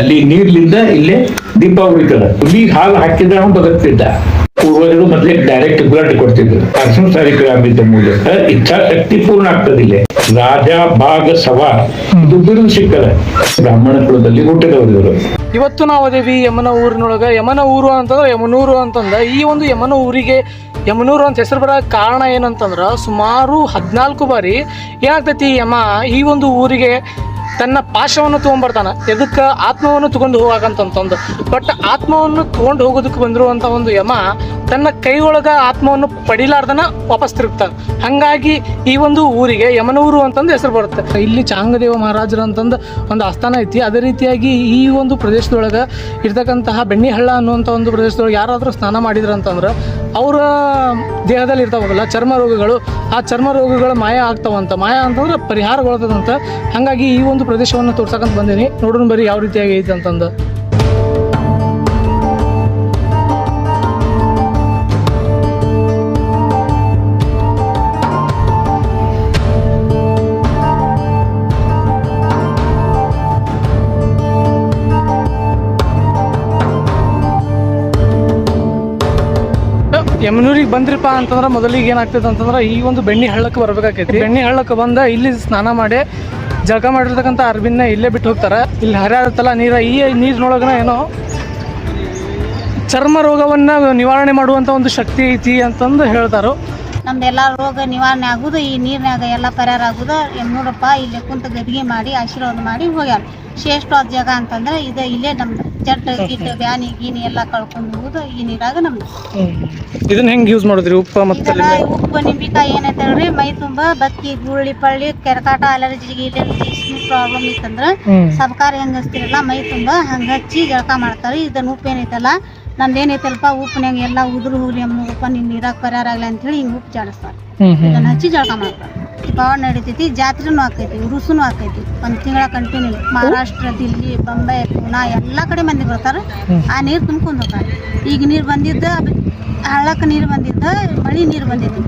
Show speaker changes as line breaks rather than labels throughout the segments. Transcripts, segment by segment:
ಅಲ್ಲಿ ನೀರ್ಲಿಂದ ಇಲ್ಲೇ ದೀಪ ಉಳಿತದ ಹುಲಿಗೆ ಹಾಲು ಹಾಕಿದ್ರೆ ಅವನು ಬದುಕ್ತಿದ್ದ. ಪೂರ್ವಜರು ಮೊದಲೇ ಡೈರೆಕ್ಟ್ ಬ್ಲಡ್ ಕೊಡ್ತಿದ್ರು. ಅರ್ಶನ ಸಾರಿಕ್ರಾಮಿತ ಮೂಲಕ ಇಚ್ಛಾಶಕ್ತಿ ಪೂರ್ಣ ಆಗ್ತದಿಲ್ಲ ರಾಜ ಭಾಗ ಸವಾ. ಇದು ಸಿಕ್ಕದ ಬ್ರಾಹ್ಮಣ ಕುಲದಲ್ಲಿ ಹುಟ್ಟಿದವರು
ಇವತ್ತು ನಾವು ಅದೇವಿ ಯಮನ ಊರಿನೊಳಗ ಯಮನ ಊರು ಅಂತಂದ್ರೆ ಯಮನೂರು ಅಂತಂದ. ಈ ಒಂದು ಯಮನ ಊರಿಗೆ ಯಮನೂರು ಅಂತ ಹೆಸರು ಬರೋ ಕಾರಣ ಏನಂತಂದ್ರೆ ಸುಮಾರು ಹದಿನಾಲ್ಕು ಬಾರಿ ಏನಾಗ್ತೈತಿ ಯಮ, ಈ ಒಂದು ಊರಿಗೆ ತನ್ನ ಪಾಶವನ್ನು ತೊಗೊಂಬರ್ತಾನೆ ಎದಕ್ಕೆ ಆತ್ಮವನ್ನು ತಗೊಂಡು ಹೋಗಕಂತಂತಂದು. ಬಟ್ ಆತ್ಮವನ್ನು ತೊಗೊಂಡು ಹೋಗೋದಕ್ಕೆ ಬಂದಿರುವಂಥ ಒಂದು ಯಮ ತನ್ನ ಕೈ ಒಳಗ ಆತ್ಮವನ್ನು ಪಡಿಲಾರ್ದನ ವಾಪಸ್ ತಿರುಗ್ತಾರೆ ಹಾಗಾಗಿ ಈ ಒಂದು ಊರಿಗೆ ಯಮನೂರು ಅಂತಂದು ಹೆಸರು ಬರುತ್ತೆ. ಇಲ್ಲಿ ಚಾಂಗದೇವ ಮಹಾರಾಜರು ಅಂತಂದು ಒಂದು ಆಸ್ಥಾನ ಐತಿ. ಅದೇ ರೀತಿಯಾಗಿ ಈ ಒಂದು ಪ್ರದೇಶದೊಳಗೆ ಇರ್ತಕ್ಕಂತಹ ಬೆಣ್ಣಿಹಳ್ಳ ಅನ್ನುವಂಥ ಒಂದು ಪ್ರದೇಶದೊಳಗೆ ಯಾರಾದರೂ ಸ್ನಾನ ಮಾಡಿದ್ರು ಅಂತಂದ್ರೆ ಅವರ ದೇಹದಲ್ಲಿ ಇರ್ತಾವಲ್ಲ ಚರ್ಮ ರೋಗಗಳು. ಆ ಚರ್ಮ ರೋಗಗಳು ಮಾಯ ಆಗ್ತಾವಂತ. ಮಾಯ ಅಂತಂದ್ರೆ ಪರಿಹಾರಗೊಳ್ತದಂತ. ಹಾಗಾಗಿ ಈ ಒಂದು ಪ್ರದೇಶವನ್ನು ತೋರ್ಸಕಂತ ಬಂದೀನಿ. ನೋಡೋಣ ಬರೀ ಯಾವ ರೀತಿಯಾಗಿ ಐತೆ ಅಂತಂದು. ಯಮನೂರಿಗೆ ಬಂದ್ರಪ್ಪ ಅಂತಂದ್ರೆ ಮೊದಲಿಗೆ ಏನಾಗ್ತೈತೆ ಅಂತಂದ್ರೆ ಈ ಒಂದು ಬೆಣ್ಣೆ ಹಳ್ಳಕ್ಕೆ ಬರ್ಬೇಕಾಕೈತಿ. ಬೆಣ್ಣೆ ಹಳ್ಳಕ್ಕೆ ಬಂದ ಇಲ್ಲಿ ಸ್ನಾನ ಮಾಡಿ ಜಳಕ ಮಾಡಿರ್ತಕ್ಕಂಥ ಅರ್ಬಿನ ಇಲ್ಲೇ ಬಿಟ್ಟು ಹೋಗ್ತಾರೆ. ಇಲ್ಲಿ ಹರಿಯಾಡುತ್ತಲ್ಲ ನೀರ, ಈ ನೀರಿನೊಳಗನ ಏನೋ ಚರ್ಮ ರೋಗವನ್ನು ನಿವಾರಣೆ ಮಾಡುವಂಥ ಒಂದು ಶಕ್ತಿ ಐತಿ ಅಂತಂದು ಹೇಳ್ತಾರೋ.
ನಮ್ದೆಲ್ಲ ರೋಗ ನಿವಾರಣೆ ಆಗುದು ಈ ನೀರಿನಾಗ ಎಲ್ಲ ಪರಿಹಾರ ಆಗುದು ನೋಡಪ್ಪ ಇಲ್ಲಿ ಕುಂತ ಗದ್ಗೆ ಮಾಡಿ ಆಶೀರ್ವಾದ ಮಾಡಿ ಹೋಗ್ಯಾರ. ಶ್ರೇಷ್ಠವಾದ ಜಾಗ ಅಂತಂದ್ರೆ ಇದ ಇಲ್ಲೇ ನಮ್ದು. ಜಟ್ ಗಿಟ್ ಬ್ಯಾನಿ ಗೀನಿ ಎಲ್ಲ ಕಳ್ಕೊಂಡು ಹೋಗುದು ಈ ನೀರಾಗ ನಮ್ದು.
ಇದನ್ನ ಹೆಂಗೆ ಯೂಸ್ ಮಾಡಿದ್ರಿ? ಉಪ್ಪ ಮತ್ತೆ
ಉಪ್ಪು ನಿಂಬಿಕಾಯಿ ಏನೈತೆ ಹೇಳ್ರಿ ಮೈ ತುಂಬಾ ಬತ್ತಿ ಗುಳ್ಳಿ ಪಳ್ಳಿ ಕೆರಕಾಟ ಅಲರ್ಜಿ ಗಿಲರ್ಜಿ ಪ್ರಾಬ್ಲಮ್ ಇತ್ತಂದ್ರ. ಸಬ್ಕಾರ ಹೆಂಗ್ ಹಚ್ತಿರಲ್ಲ ಮೈ ತುಂಬಾ ಹಂಗ ಹಚ್ಚಿ ಜಳಕ ಮಾಡ್ತಾರೆ ಇದನ್ನ ಉಪ್ಪು ಏನೈತಲ್ಲ ನಮ್ದು ಏನೈತಲ್ಪ ಉಪ್ಪಿನಾಗ ಎಲ್ಲ ಉದುರು ಹೋಗ್ಲಿ ಅಮ್ಮಪ್ಪ ನಿನ್ ನೀರಾಗ ಪರಿಹಾರ ಆಗ್ಲಿ ಅಂತೇಳಿ ಹಿಂಗೆ ಉಪ್ಪು ಜಾಡಿಸ್ತಾರೆ. ಇದನ್ನ ಹಚ್ಚಿ ಜಳಕ ಮಾಡ್ತಾರೆ. ದೀಪಾವಳಿ ನಡೀತೈತಿ ಜಾತ್ರೆನೂ ಆಕೈತಿ ಉರುಸುನು ಆಕೈತಿ ಒಂದು ತಿಂಗಳ ಕಂಟಿನ್ಯೂ ಮಹಾರಾಷ್ಟ್ರ ದಿಲ್ಲಿ ಬಾಂಬೆ ಪೂನಾ ಎಲ್ಲಾ ಕಡೆ ಮಂದಿ ಬರ್ತಾರೆ. ಆ ನೀರು ತುಂಬ್ಕೊಂಡು ಹೋಗ್ತಾರೆ. ಈಗ ನೀರು ಬಂದಿದ್ದ ಹಳ್ಳಕ್ಕೆ ನೀರು ಬಂದಿದ್ದ ಮಳಿ ನೀರು
ಬಂದಿತ್ತು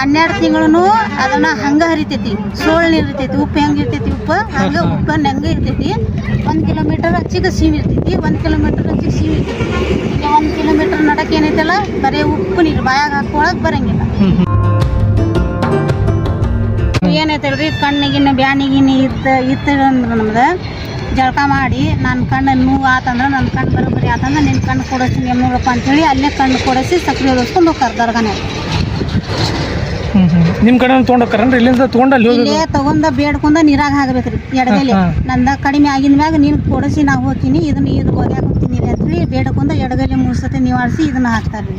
ಹನ್ನೆರಡು ತಿಂಗಳು ಅದನ್ನ ಹಂಗ ಹರಿತೈತಿ. ಸೋಳ್ ನೀರು ಇರ್ತೈತಿ ಉಪ್ಪು ಹೆಂಗ ಇರ್ತೈತಿ ಉಪ್ಪು? ಹಂಗ ಉಪ್ಪು ನಂಗ ಇರ್ತೈತಿ. ಒಂದ್ ಕಿಲೋಮೀಟರ್ ಹಚ್ಚಿಗೆ ಸೀಮ್ ಇರ್ತೈತಿ ಒಂದ್ ಕಿಲೋಮೀಟರ್ ಹಚ್ಚಿಗೆ ಸೀಮ್ ಇರ್ತೈತಿ. ಈಗ ಒಂದ್ ಕಿಲೋಮೀಟರ್ ನಡಕ್ ಏನೈತಲ್ಲ ಬರೀ ಉಪ್ಪು ನೀರು ಬಾಯಾಗ ಹಾಕೊಳಕ್ ಬರಂಗಿಲ್ಲ. ಏನೈತಲ್ರಿ ಕಣ್ಣಿಗಿನ್ನ ಬ್ಯಾನಿಗಿನ್ನ ಇತ್ತ ಇತ್ತ ಅಂದ್ರೆ ನಮ್ದು. ಜಳಕ ಮಾಡಿ ನನ್ನ ಕಣ್ಣು ನೋವು ಆತಂದ್ರೆ ನನ್ನ ಕಣ್ಣು ಬರೋಬ್ಬರಿ ಆತಂದ್ರೆ ನಿನ್ನ ಕಣ್ಣು ಕೊಡಿಸ್ತೀನಿ ಎಮ್ನೂರಪ್ಪ ಅಂತೇಳಿ ಅಲ್ಲೇ ಕಣ್ಣು ಕೊಡಿಸಿ ಸಕ್ರೆ ಓದಿಸ್ಕೊಂಡು ಹೋಗ್ತಾರೆ ದರ್ಗಾನೆ.
ನಿಮ್ಮ ಕಡೆ ತೊಗೊಂಡೋಗ್ತಾರನ್ರಿ ಇಲ್ಲಿಂದ ತೊಗೊಂಡು ಅಲ್ಲಿ ಹೋಗಿ
ಇಲ್ಲೇ ತಗೊಂಡ ಬೇಡ್ಕೊಂಡ ನೀರಾಗ ಹಾಕ್ಬೇಕ್ರಿ ಎಡಗೈಲಿ. ನಂದ ಕಡಿಮೆ ಆಗಿದ ಮ್ಯಾಗ ನೀನು ಕೊಡಿಸಿ ನಾ ಹೋಗ್ತೀನಿ ಇದನ್ನ ಇದು ಒದ್ಯಾಕ ಹೋಗ್ತೀನಿ ಅಂತೇಳಿ ಬೇಡ್ಕೊಂಡ ಎಡಗಲಿ ಮೂರು ಸತಿ ನಿವಾರಿಸಿ ಇದನ್ನ ಹಾಕ್ತಾರ್ರಿ.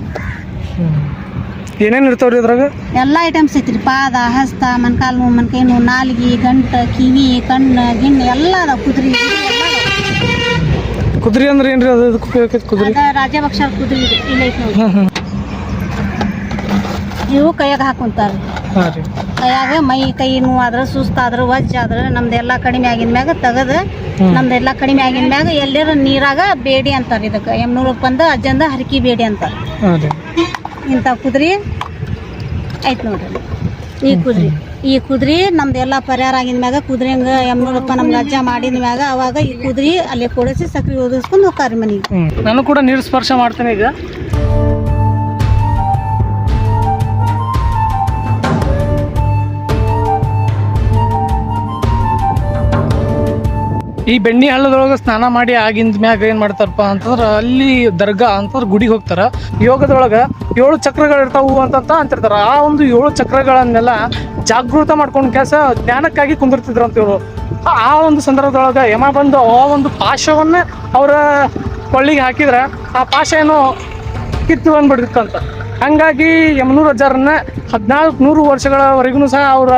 ಏನೇನು ಇರ್ತಾವ್ರಿ ಅದ್ರಾಗ
ಎಲ್ಲ ಐಟಮ್ಸ್ ಐತ್ರಿ ಪಾದ ಹಸ್ತ ಮನ್ಕಾಲ್ ನೋವು ಮನ್ಕೈ ನೋವು ನಾಲ್ಗಿ ಗಂಟ ಕಿವಿ ಕಣ್ಣು ಗಿಣ್ಣು ಎಲ್ಲ ಅದಾವ ಕುದುರೆ
ಕುದುರೆ ಅಂದ್ರೆ ಏನ್ರಿ ಅದು ಇದಕ್ಕೆ ಉಪಯೋಗ ಆಕೈತಿ ಕುದುರೆ?
ಅದ ರಾಜಭಕ್ಷ ಕುದುರೆ ಇದೆ ಇಲ್ಲ ಐತಿ ನೋಡಿ
ಹಾಂ ಹಾಂ
ಇವು ಕೈಯಾಗ ಹಾಕೊಂತಾರ
ಹಾಂ ರೀ.
ಕೈಯಾಗ ಮೈ ಕೈ ನೋವಾದ್ರ ಸುಸ್ತಾದ್ರೆ ವಜ್ಜಾದ್ರೆ ನಮ್ದೆಲ್ಲ ಕಡಿಮೆ ಆಗಿನ ಮ್ಯಾಗ ತೆಗದ ನಮ್ದೆಲ್ಲ ಕಡಿಮೆ ಆಗಿನ ಮ್ಯಾಗ ಎಲ್ಲರ ನೀರಾಗ ಬೇಡಿ ಅಂತಾರೆ ಇದಕ್ಕೆ. ಎಮ್ನೂರಕ್ಕೆ ಬಂದು ಅಜ್ಜಂದ ಹರಕಿ ಬೇಡಿ ಅಂತಾರೆ.
ಹಾಂ ರೀ.
ಇಂಥ ಕುದುರೆ? ಐತೆ ನೋಡ್ರಿ. ಈ ಕುದುರೆ. ಈ ಕುದುರೆ ನಮ್ದೆಲ್ಲ ಪರಿಹಾರ ಆಗಿದ ಮ್ಯಾಗ ಕುದುರೆ ಹಂಗ ಎಮ್ನೂರಪ್ಪ ನಮ್ಗೆ ಅಜ್ಜ ಮಾಡಿದ ಮ್ಯಾಗ ಅವಾಗ ಈ ಕುದುರೆ ಅಲ್ಲಿ ಕೊಡಿಸಿ ಸಕ್ರೆ ಓದಿಸ್ಕೊಂಡು ಹೋಗ್ತಾರೆ ಮನೆಗೆ.
ನಾನು ಕೂಡ ನೀರು ಸ್ಪರ್ಶ ಮಾಡ್ತೇನೆ ಈಗ. ಈ ಬೆಣ್ಣೆ ಹಳ್ಳದೊಳಗೆ ಸ್ನಾನ ಮಾಡಿ ಆಗಿಂದ ಮ್ಯಾಗ ಏನು ಮಾಡ್ತಾರಪ್ಪ ಅಂತಂದ್ರೆ ಅಲ್ಲಿ ದರ್ಗಾ ಅಂತಂದ್ರೆ ಗುಡಿಗೆ ಹೋಗ್ತಾರೆ. ಯೋಗದೊಳಗೆ ಏಳು ಚಕ್ರಗಳು ಇರ್ತಾವು ಅಂತಂತ ಅಂತಿರ್ತಾರೆ. ಆ ಒಂದು ಏಳು ಚಕ್ರಗಳನ್ನೆಲ್ಲ ಜಾಗೃತ ಮಾಡ್ಕೊಂಡು ಕೆಲಸ ಜ್ಞಾನಕ್ಕಾಗಿ ಕುಂದಿರ್ತಿದ್ರು ಅಂತ ಇವರು ಆ ಒಂದು ಸಂದರ್ಭದೊಳಗೆ ಯಮ ಬಂದು ಆ ಒಂದು ಪಾಶವನ್ನೇ ಅವರ ಕೊಳ್ಳಿಗೆ ಹಾಕಿದ್ರೆ ಆ ಪಾಶ ಏನೋ ಕಿತ್ತು ಅಂತ ಹಂಗಾಗಿ ಯಮನೂರು ಅಜ್ಜಾರನ್ನ ಹದಿನಾಲ್ಕು ನೂರು ವರ್ಷಗಳವರೆಗೂ ಸಹ ಅವರ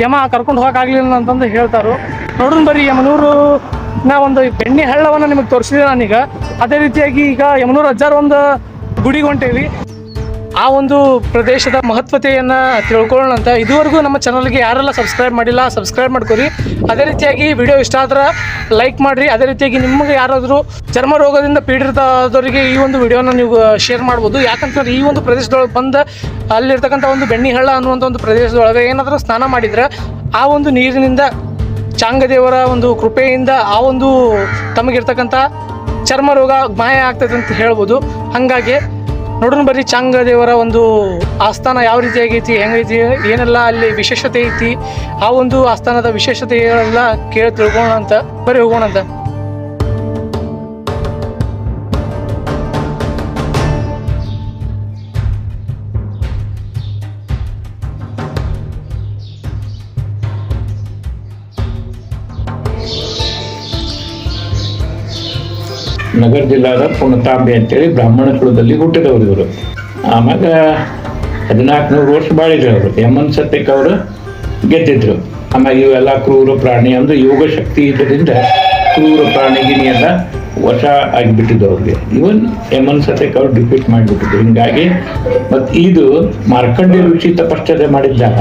ಯಮ ಕರ್ಕೊಂಡು ಹೋಗಕ್ಕಾಗಲಿಲ್ಲ ಅಂತಂದು ಹೇಳ್ತಾರು. ನೋಡೋಣ ಬರ್ರಿ, ಯಮನೂರು ನಾ ಒಂದು ಬೆಣ್ಣೆ ಹಳ್ಳವನ್ನು ನಿಮಗೆ ತೋರಿಸಿದೆ ನಾನೀಗ. ಅದೇ ರೀತಿಯಾಗಿ ಈಗ ಯಮನೂರು ಅಜ್ಜಾರ ಒಂದು ಗುಡಿಗೆ ಹೊಂಟೇವಿ. ಆ ಒಂದು ಪ್ರದೇಶದ ಮಹತ್ವತೆಯನ್ನು ತಿಳ್ಕೊಳ್ಳೋಣ ಅಂತ. ಇದುವರೆಗೂ ನಮ್ಮ ಚಾನಲ್ಗೆ ಯಾರೆಲ್ಲ ಸಬ್ಸ್ಕ್ರೈಬ್ ಮಾಡಿಲ್ಲ ಸಬ್ಸ್ಕ್ರೈಬ್ ಮಾಡ್ಕೊರಿ. ಅದೇ ರೀತಿಯಾಗಿ ವಿಡಿಯೋ ಇಷ್ಟ ಆದ್ರೆ ಲೈಕ್ ಮಾಡಿರಿ. ಅದೇ ರೀತಿಯಾಗಿ ನಿಮಗೆ ಯಾರಾದರೂ ಚರ್ಮ ರೋಗದಿಂದ ಪೀಡಿತದವರಿಗೆ ಈ ಒಂದು ವಿಡಿಯೋನ ನೀವು ಶೇರ್ ಮಾಡ್ಬೋದು. ಯಾಕಂತಂದ್ರೆ ಈ ಒಂದು ಪ್ರದೇಶದೊಳಗೆ ಬಂದು, ಅಲ್ಲಿರ್ತಕ್ಕಂಥ ಒಂದು ಬೆಣ್ಣಿ ಹಳ್ಳ ಅನ್ನುವಂಥ ಒಂದು ಪ್ರದೇಶದೊಳಗೆ ಏನಾದರೂ ಸ್ನಾನ ಮಾಡಿದ್ರೆ ಆ ಒಂದು ನೀರಿನಿಂದ ಚಾಂಗದೇವರ ಒಂದು ಕೃಪೆಯಿಂದ ಆ ಒಂದು ತಮಗಿರ್ತಕ್ಕಂಥ ಚರ್ಮ ರೋಗ ಮಾಯ ಆಗ್ತದೆ ಅಂತ ಹೇಳ್ಬೋದು. ಹಾಗಾಗಿ ನೋಡೋಣ ಬರ್ರಿ ಚಾಂಗದೇವರ ಒಂದು ಆಸ್ಥಾನ ಯಾವ ರೀತಿ ಆಗೈತಿ ಹೆಂಗೈತಿ ಏನೆಲ್ಲ ಅಲ್ಲಿ ವಿಶೇಷತೆ ಐತಿ, ಆ ಒಂದು ಆಸ್ಥಾನದ ವಿಶೇಷತೆಗಳೆಲ್ಲ ಕೇಳಿ ತಿಳ್ಕೊಳ್ಳೋಣ ಅಂತ. ಬರೀ ಹೋಗೋಣ ಅಂತ.
ನಗರ ಜಿಲ್ಲಾದ ಪುಣತಾಂಬೆ ಅಂತೇಳಿ ಬ್ರಾಹ್ಮಣ ಕುಲದಲ್ಲಿ ಹುಟ್ಟಿದವರು ಇವರು. ಆಮ್ಯಾಗ ಹದಿನಾಲ್ಕು ನೂರು ವರ್ಷ ಬಾಳಿದ್ರು ಅವರು. ಯಮನ್ ಸತ್ಯಕ್ಕೆ ಅವರು ಗೆದ್ದಿದ್ರು. ಆಮ್ಯಾಗ ಇವೆಲ್ಲ ಕ್ರೂರ ಪ್ರಾಣಿ ಅಂದ್ರೆ ಯೋಗ ಶಕ್ತಿ ಇದ್ದರಿಂದ ಕ್ರೂರ ಪ್ರಾಣಿಗಿನಿ ಎಲ್ಲ ವಶ ಆಗಿಬಿಟ್ಟಿದ್ದು ಅವ್ರಿಗೆ. ಇವನ್ ಯಮನ್ ಸತ್ಯಕ್ ಅವ್ರು ಡಿಫೀಟ್ ಮಾಡಿಬಿಟ್ಟಿದ್ರು. ಹಿಂಗಾಗಿ ಮತ್ತು ಇದು ಮಾರ್ಕಂಡಿ ರುಚಿ ತಪಶ್ಚರ್ಯ ಮಾಡಿದ್ದಾಗ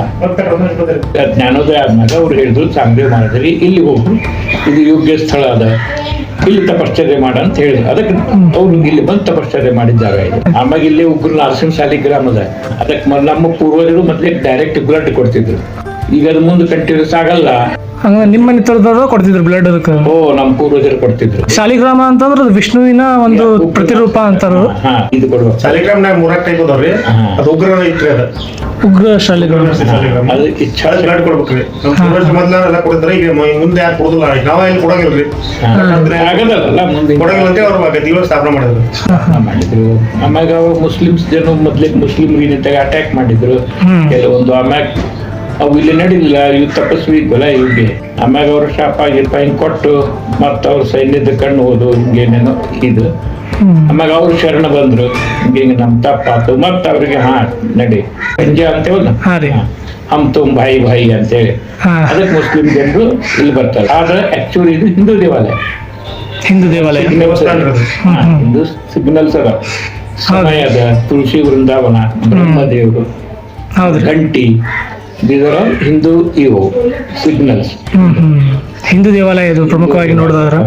ಜ್ಞಾನೋದಯ ಆದ್ಮೇಲೆ ಅವ್ರು ಹೇಳಿದ್ರು, ಸಾಂಗ್ದೇವ್ ಮಾಡಿದ್ರಿ ಇಲ್ಲಿ ಹೋಗು. ಇದು ಯೋಗ್ಯ ಸ್ಥಳ ಅದ. ಇಲ್ಲಿ ತಪಶ್ಚರ್ಯ ಮಾಡ ಅಂತ ಹೇಳಿ ಅದಕ್ಕೆ ಅವ್ರು ಇಲ್ಲಿ ಬಂದು ತಪಶ್ಚರ್ಯ ಮಾಡಿದ್ದಾರೆ ಆಮೇಲೆ ಇಲ್ಲಿ ಉಗ್ರ ನರಸಿಂಹಶಾಲಿ ಗ್ರಾಮದ. ಅದಕ್ಕೆ ನಮ್ಮ ಪೂರ್ವಜರು ಮೊದಲೇ ಡೈರೆಕ್ಟ್ ಬ್ಲಡ್ ಕೊಡ್ತಿದ್ರು. ಈಗ ಅದು ಮುಂದೆ ಕಂಟಿನ್ಯೂಸ್ ಆಗಲ್ಲ.
ನಿಮ್ಮನೆ ನಿಮ್ಮ ಮನೆ ತರದವ್ರು ಕೊಡ್ತಿದ್ರು ಬ್ಲಡ್ ಅದಕ್ಕೆ?
ಓ ನಮ್ಮ ಪೂರ್ವಜರು ಕೊಡ್ತಿದ್ರು.
ಶಾಲಿಗ್ರಾಮ ಅಂತಂದ್ರೆ ಅದು ವಿಷ್ಣುವಿನ ಒಂದು ಪ್ರತಿರೂಪ ಅಂತಾರ
ಇದು ಕೊಡ್ಬೇಕು
ಸಾಲಿಗ್ರಾಮ್ನಾಗ ಮೂರಕ್ಕೆ ಟೈಪ್ ಅದಾವ್ರಿ.
ಹಾ.
ಅದು ಉಗ್ರ ಐತ್ರಿ ಅದ.
ಉಗ್ರ ಶಾಲೆಗಳು
ಸಾಲಿಗ್ರಾಮ
ಅದು ಇಚ್ಛಾ
ಬ್ಲಡ್ ಕೊಡ್ಬೇಕ್ರಿ ನಮ್ಮ ಮೊದ್ಲ ಎಲ್ಲ ಕೊಡ್ತಾರೆ ಈಗ ಮುಂದೆ ಯಾರು ಕೊಡುದಿಲ್ಲ. ನಾವ ಇಲ್ಲಿ ಕೊಡಂಗಿಲ್ರಿ? ಯಾಕಂದ್ರೆ
ಆಗದಲ್ಲ ಮುಂದೆ
ಕೊಡಂಗಿಲ್ಲ ಅಂತ ಅವ್ರು ದೇವ ಸ್ಥಾಪನೆ ಮಾಡಿದ್ರು.
ಮಾಡಿದ್ರು. ಆಮ್ಯಾಗ ಮುಸ್ಲಿಮ್ಸ್ ಜನ ಮೊದ್ಲಿಗೆ ಮುಸ್ಲಿಂ ರೀತಿಯಾಗಿ ಅಟ್ಯಾಕ್ ಮಾಡಿದ್ರು. ಕೆಲವೊಂದು ಆಮ್ಯಾಗ ಅವು ಇಲ್ಲಿ ನಡೀಲಿಲ್ಲ. ಇವು ತಪಸ್ವಿ ಇದ್ವಲ್ಲ ಇವ್ಗೆ ಆಮ್ಯಾಗ ಅವ್ರ ಶಾಪ ಆಗಿ ಹಿಂಗ್ ಕೊಟ್ಟು ಮತ್ತ ಅವ್ರ ಸೈನ್ಯದ ಕಣ್ಣು ಹೋದು ಹಿಂಗೇನೇನೋ ಇದು. ಆಮ್ಯಾಗ ಅವ್ರು ಶರಣ ಬಂದ್ರು. ಹಿಂಗೆ ನಮ್ ತಪ್ಪಾತು. ಮತ್ತ ಅವ್ರಿಗೆ ಹಾ ನಡಿ. ಪಂಜ ಅಂತೇವಲ್ಲ. ಹಮ್ ತುಮ್ ಭಾಯಿ ಭಾಯಿ ಅಂತೇಳಿ.
ಹೇಳಿ
ಅದಕ್ಕೆ ಮುಸ್ಲಿಂ ಜನರು ಇಲ್ಲಿ ಬರ್ತಾರೆ. ಆದ್ರೆ ಆಕ್ಚುಲಿ ಇದು ಹಿಂದೂ ದೇವಾಲಯ.
ಹಿಂದೂ ದೇವಾಲಯ.
ಹಿಂದೂ ಸಿಗ್ನಲ್ಸ್ ಅದ. ಸಮಯ ಅದ ತುಳಸಿ ವೃಂದಾವನ ಬ್ರಹ್ಮದೇವರು
ಘಂಟಿ
ಗಂಟಿ ಇದರ ಹಿಂದೂ ಇವು ಸಿಗ್ನಲ್ಸ್.
ಹಿಂದೂ ದೇವಾಲಯ ಇದು ಪ್ರಮುಖವಾಗಿ ನೋಡೋದಾದ್ರೆ?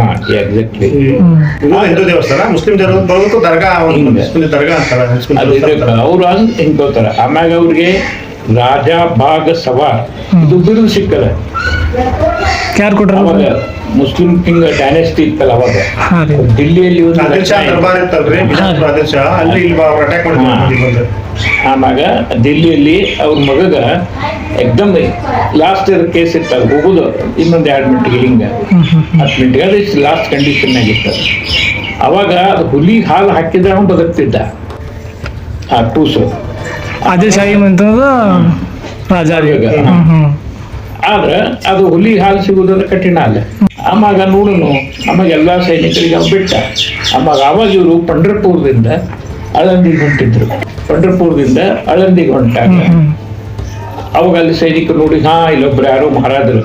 ಎಕ್ಸಾಕ್ಟ್ಲಿ
ಇದು ಹಿಂದೂ ದೇವಸ್ಥಾನ ಮುಸ್ಲಿಂ ಬರೋದಕ್ಕೂ ದರ್ಗಾ ಒಂದು ದರ್ಗಾ ಅಂತಾರ ದೇವಸ್ಥಾನ.
ಅವ್ರು ಅಂದ್ ಹಿಂಗೋತಾರ ಆಮ್ಯಾಗ ಅವ್ರಿಗೆ ರಾಜ ಭಾಗ ಸವಾರ್ ಇದು ಬಿರುದು ಸಿಕ್ಕದ.
ಯಾರು ಕೊಟ್ರ?
ಮುಸ್ಲಿಂ ಕಿಂಗ್ ಡೈನೆಸ್ಟಿ ಇತ್ತಲ್ಲ ಅವಾಗ? ದಿಲ್ಲಿಯಲ್ಲಿ ಒಂದು ಆಮ್ಯಾಗ ದಿಲ್ಲಿಯಲ್ಲಿ ಅವ್ರ ಮಗಗ ಎಕ್ದಮ್ ಲಾಸ್ಟ್ ಕೇಸ್ ಇತ್ತ ಹೋಗುದು. ಇನ್ನೊಂದು ಎರಡು ಮಿನಿಟ್ಗೆ ಹಿಂಗ ಹತ್ತು ಮಿನಿಟ್ಗೆ ಅದು ಲಾಸ್ಟ್ ಕಂಡೀಷನ್ ಆಗಿತ್ತು ಅವಾಗ ಅದು ಹುಲಿ ಹಾಲು ಹಾಕಿದ್ರೆ ಅವನು ಬದುಕ್ತಿದ್ದ. ಆ ಟೂಸು.
ಅದೇ ಶಾಹಿ ಅಂತಂದ್ರೆ
ಆದ್ರೆ ಅದು ಹುಲಿ ಹಾಲು ಸಿಗುವುದಂದ್ರೆ ಕಠಿಣ ಅಲ್ಲ. ಆವಾಗ ನೋಡುನು ಆವಾಗ ಎಲ್ಲಾ ಸೈನಿಕರಿಗೆ ಅವ್ ಬಿಟ್ಟ ಆವಾಗ ಅವಾಗ ಇವರು ಪಂಡ್ರಪುರದಿಂದ ಅಳಂದಿಗೆ ಹೊಂಟಿದ್ರು ಪಂಡ್ರಪುರದಿಂದ ಅಳಂದಿಗೆ ಹೊಂಟಾಗ
ಹ್ಮ್
ಅವಾಗ ಅಲ್ಲಿ ಸೈನಿಕರು ನೋಡಿ ಹಾ ಇಲ್ಲೊಬ್ರು ಯಾರೋ ಮಹಾರಾಜರು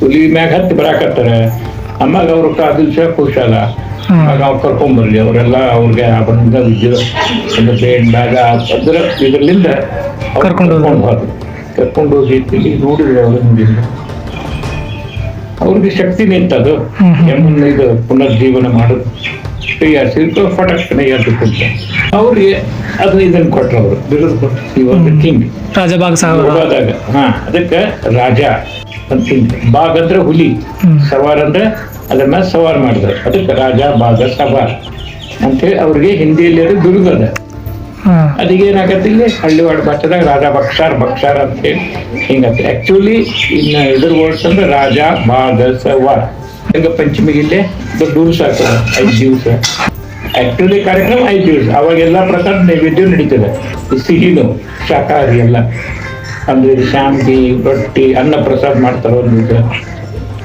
ಹುಲಿ ಮ್ಯಾಗ ಹತ್ತಿ ಬರಾಕತ್ತಾರ ಆಮ್ಯಾಗ ಅವ್ರ ಕಾದಿಲ್ ಶಾ ಕುಶಾಲ
ಹ್ಮ್.
ಆಗ ಅವ್ರು ಕರ್ಕೊಂಬರ್ಲಿ ಅವರೆಲ್ಲ ಅವ್ರಿಗೆ ಆಭರಣದ ವಿದ್ಯು ಒಂದು ಬೇಂಡಾಗ ಅದ್ರ ಇದರಿಂದ ಅವ್ರ್
ಕರ್ಕೊಂಡ್ ಹೋದ್ರು.
ಕರ್ಕೊಂಡ್ ಹೋದ್ರು ಕರ್ಕೊಂಡು ಹೋಗಿ ಇಲ್ಲಿ ನೋಡಿದ್ರೆ ಅವ್ರ ಹಿಂದಿಂದ ಅವ್ರಿಗೆ ಶಕ್ತಿ ನಿಂತದು.
ಅದು.
ಎಮ್ಮನ್ನ ಇದು ಪುನರ್ಜೀವನ ಮಾಡೋದು. ಕೈಯಾಡಿಸಿ ಫಟಕ್ಕನೆ ಕುಂತ. ಅವ್ರಿಗೆ ಅದು ಇದನ್ನ ಕೊಟ್ರು ಅವರು
ಬಿರುದು ಕೊಟ್ಟು.
ಇವಾಗ ಕಿಂಗ್.
ರಾಜ ಭಾಗ
ಹೋದಾಗ ಹಾ ಅದಕ್ಕೆ ರಾಜ ಅಂತ ಬಾಗ್ ಅಂದ್ರೆ ಹುಲಿ. ಸವಾರ್ ಅಂದ್ರೆ ಅದನ್ನ ಸವಾರ್ ಮಾಡಿದ್ರು. ಅದಕ್ಕೆ ರಾಜ ಬಾಗ ಸವಾರ್. ಅಂತೇಳಿ ಅವ್ರಿಗೆ ಹಿಂದಿಯಲ್ಲಿ ಅದು. ದುರ್ಗದ
ಹಾ
ಅದಕ್ಕೆ ಏನಾಗತ್ತೆ? ಇಲ್ಲಿ ಹಳ್ಳಿವಾಡ ಭಾಷೆದಾಗ ರಾಜ ಬಕ್ಷಾರ್ ಬಕ್ಷಾರ್ ಅಂತ ಹೇಳಿ ಹಿಂಗತ್ತೆ. ಆಕ್ಚುಲಿ ಇನ್ನ ವರ್ಡ್ಸ್ ಅಂದ್ರೆ ರಾಜ ಬಾದಸವ ಈಗ ಪಂಚಮಿಗೆ ಇಲ್ಲೇ ದೊಡ್ಡ ದಿವಸ ಆಗ್ತದೆ ಐದು ದಿವಸ. ಆಕ್ಚುಲಿ ಕಾರ್ಯಕ್ರಮ ಐದು ದಿವಸ. ಅವಾಗ ಎಲ್ಲಾ ಪ್ರಕಾರ ನೈವೇದ್ಯ ನಡೀತದೆ. ಸಿಹಿನು ಶಾಖಾಹಾರಿ ಎಲ್ಲ. ಅಂದ್ರೆ ಶಾಂತಿ ರೊಟ್ಟಿ ಅನ್ನ ಪ್ರಸಾದ ಮಾಡ್ತಾರ ಒಂದು ದಿವಸ.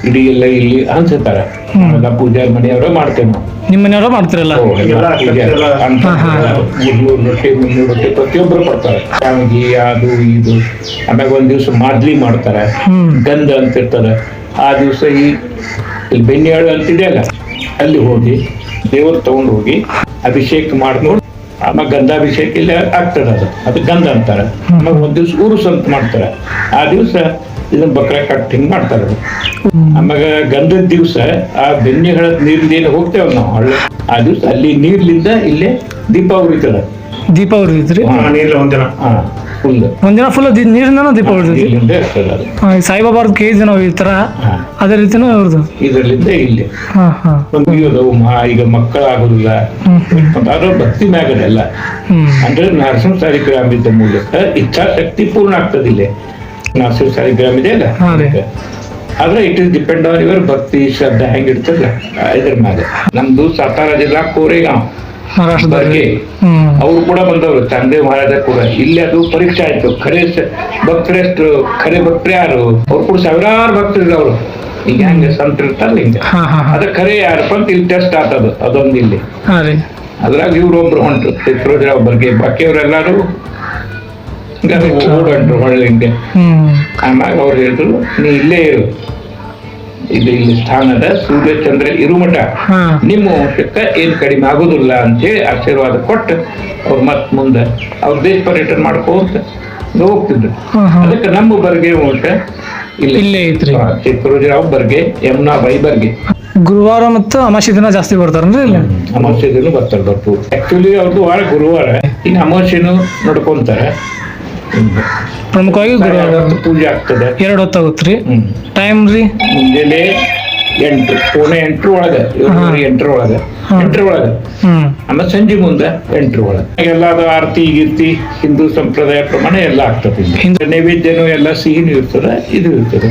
ಇಡೀ ಎಲ್ಲ ಇಲ್ಲಿ ಹಂಚ್ತಾರ ಎಲ್ಲ ಪೂಜಾ ಮನೆಯವರ ಮಾಡ್ತೇವೆ ನಾವು.
ನಿಮ್ಮ ಮನೆಯವರು ಮಾಡ್ತಿರಲ್ಲ.
ಮುನ್ನೂರು ರೊಟ್ಟಿ ಮುನ್ನೂರು ರೊಟ್ಟಿ ಪ್ರತಿಯೊಬ್ಬರು ಕೊಡ್ತಾರೆ. ಶಾವಿಗೆ ಅದು ಇದು. ಆಮ್ಯಾಗ ಒಂದ್ ದಿವಸ ಮಾದ್ಲಿ ಮಾಡ್ತಾರೆ. ಗಂಧ ಅಂತ ಇರ್ತಾರೆ ಆ ದಿವಸ ಈ ಇಲ್ಲಿ ಬೆನ್ನಿಯಾಳು ಅಂತಿದೆಯಲ್ಲ ಅಲ್ಲಿ ಹೋಗಿ ದೇವ್ರು ತಗೊಂಡು ಹೋಗಿ ಅಭಿಷೇಕ ಮಾಡ್ಕೊಂಡು ಆಮೇಲೆ ಗಂಧಾಭಿಷೇಕ ಇಲ್ಲಿ ಆಗ್ತದೆ ಅದು. ಅದು ಗಂಧ ಅಂತಾರೆ. ಆಮೇಲೆ ಒಂದ್ ದಿವ್ಸ ಉರುಸ್ ಅಂತ ಮಾಡ್ತಾರೆ. ಆ ದಿವಸ ಇದನ್ನ ಬಕ್ರೆ ಕಟ್ ಹಿಂಗ್ ಮಾಡ್ತಾರೆ. ಆಮ್ಯಾಗ ಗಂಧದ ದಿವಸ ಆ ಬೆನ್ನೆಗಳ ನೀರ್ಲಿ ಏನು ಹೋಗ್ತೇವಲ್ಲ ನಾವು ಹಳ್ಳ. ಆ ದಿವಸ ಅಲ್ಲಿ ನೀರ್ಲಿಂದ ಇಲ್ಲೇ ದೀಪ ಉರಿತದ
ದೀಪ ಉರಿದ್ರಿ
ನೀರ್ಲಿ ಒಂದಿನ.
ಹಾ ಫುಲ್
ಒಂದಿನ ಫುಲ್ ನೀರಿನ ದೀಪಾವಳಿ ಇರ್ತೈತಿ?
ಇಲ್ಲಿಂದ ಇರ್ತದೆ ಅದು.
ಸಾಯಿಬಾಬಾರ್ದು ಕೇಜ್ ನಾವು ಈ ತರ ಅದೇ ರೀತಿನೂ ಇವ್ರದ್ದು
ಇದರಲ್ಲಿಂದ ಇಲ್ಲಿ.
ಹಾ ಹಾ.
ಒಂದು ಈಗ ಮಕ್ಕಳಾಗುದಿಲ್ಲ. ಅದ್ರ ಭಕ್ತಿ ಮ್ಯಾಗದಲ್ಲ. ಅಂದ್ರೆ ನರಸಿಂಹ ಸಾರಿಗ್ರಾಮದ ಮೂಲಕ ಇಚ್ಛಾಶಕ್ತಿ ಪೂರ್ಣ ಆಗ್ತದೆ ಇಲ್ಲಿ ಸಾಲಿಗ್ರಾಮ್ ಸಾರಿಗ್ರಾಮ ಇದೆ ಅಲ್ಲ? ಆದ್ರೆ it is depend on your bhakti shraddha ಹೆಂಗಿರ್ತದ ಇದ್ರ ಮೇಲೆ ನಮ್ದು ಸಾತಾರ ಜಿಲ್ಲಾ ಕೋರೆಗಾಂವ್.
ಮಹಾರಾಷ್ಟ್ರದಲ್ಲಿ
ಬರ್ಗೆ. ಅವ್ರು ಕೂಡ ಬಂದವರು ತಂದೆ ಮಹಾರಾಜ ಕೂಡ. ಇಲ್ಲಿ ಅದು ಪರೀಕ್ಷೆ ಆಯ್ತು. ಖರೆ ಭಕ್ತರೆಷ್ಟು ಖರೆ ಭಕ್ತರು ಯಾರು? ಅವ್ರು ಕೂಡ ಸಾವಿರಾರು ಭಕ್ತರು ಅವರು ಈಗ ಹೆಂಗ ಸಂತ ಇರ್ತಾರಲ್ಲ ಹಿಂಗೆ. ಅದ ಖರೆ ಯಾರಪ್ಪ ಅಂತ ಇಲ್ಲಿ ಟೆಸ್ಟ್ ಆತದ ಅದೊಂದು ಇಲ್ಲಿ. ಅದ್ರಾಗ ಇವ್ರೊಬ್ರು ಹೊಂಟು ತಿಪ್ರೋಜರಾವ್ ಬಗ್ಗೆ ಬಾಕಿಯವರೆಲ್ಲರೂ ಓಡಂಟ್ರು ಹೊಳ್ಳಿ ಹಿಂಗೆ
ಹ್ಮ್.
ಆಮ್ಯಾಗ ಅವ್ರು ಹೇಳಿದ್ರು ನೀ ಇಲ್ಲೇ ಇರು. ಇದು ಇಲ್ಲಿ ಸ್ಥಾನದ ಸೂರ್ಯ ಚಂದ್ರ ಇರುಮಠ ನಿಮ್ಮ ವಂಶಕ್ಕ ಏನ್ ಕಡಿಮೆ ಆಗುದಿಲ್ಲ ಅಂತೇಳಿ ಆಶೀರ್ವಾದ ಕೊಟ್ಟು ಅವ್ರ ಮತ್ ಮುಂದೆ. ಅವ್ರ ದೇಶ ಪರ್ಯಟನೆ ಮಾಡ್ಕೋತ ಹೋಗ್ತಿದ್ರು. ಅದಕ್ಕೆ ನಮ್ಮ ಬರ್ಗೆ ವಂಶ ಇಲ್ಲಿ
ಇಲ್ಲೇ ಐತ್ರಿ
ಚಿಕ್ಕರೋಜರಾವ್ ಬರ್ಗೆ ಯಮುನಾ ಬೈ ಬರ್ಗೆ.
ಗುರುವಾರ ಮತ್ತು ಅಮಾಸಿ ದಿನ ಜಾಸ್ತಿ ಬರ್ತಾರನ್ರಿ ಇಲ್ಲಿ?
ದಿನ ಬರ್ತಾರೆ ಬರ್ತು ಆಕ್ಚುಲಿ ಅವ್ರದ್ದು ವಾರ ಗುರುವಾರ. ಇನ್ನು ಅಮಾವಾಸ್ಯೆನು ನೋಡ್ಕೊಂತಾರೆ.
ಪ್ರಮುಖವಾಗಿ ಗುರುವಾರ
ಹೊತ್ತು ಪೂಜೆ ಆಗ್ತದೆ?
ಎರಡು ಹೊತ್ತಾಗುತ್ತ್ರಿ
ಹ್ಮ್.
ಟೈಮ್ ರೀ.
ಮುಂಜಾನೆ ಎಂಟು ಪೂರ್ಣ ಎಂಟ್ರ ಒಳಗೆ ಎಂಟ್ರ ಒಳಗೆ. ಎಂಟ್ರ ಒಳಗೆ ಆಮೇಲೆ ಸಂಜೆ ಮುಂದೆ ಎಂಟ್ರ ಒಳಗೆ ಎಲ್ಲ ಅದು ಆರತಿ ಗೀರ್ತಿ ಹಿಂದೂ ಸಂಪ್ರದಾಯ ಪ್ರಮಾಣ ಎಲ್ಲ ಆಗ್ತದೆ ನೈವೇದ್ಯನೂ ಎಲ್ಲ ಸಿಹಿನೂ ಇರ್ತದೆ ಇದು ಇರ್ತದೆ.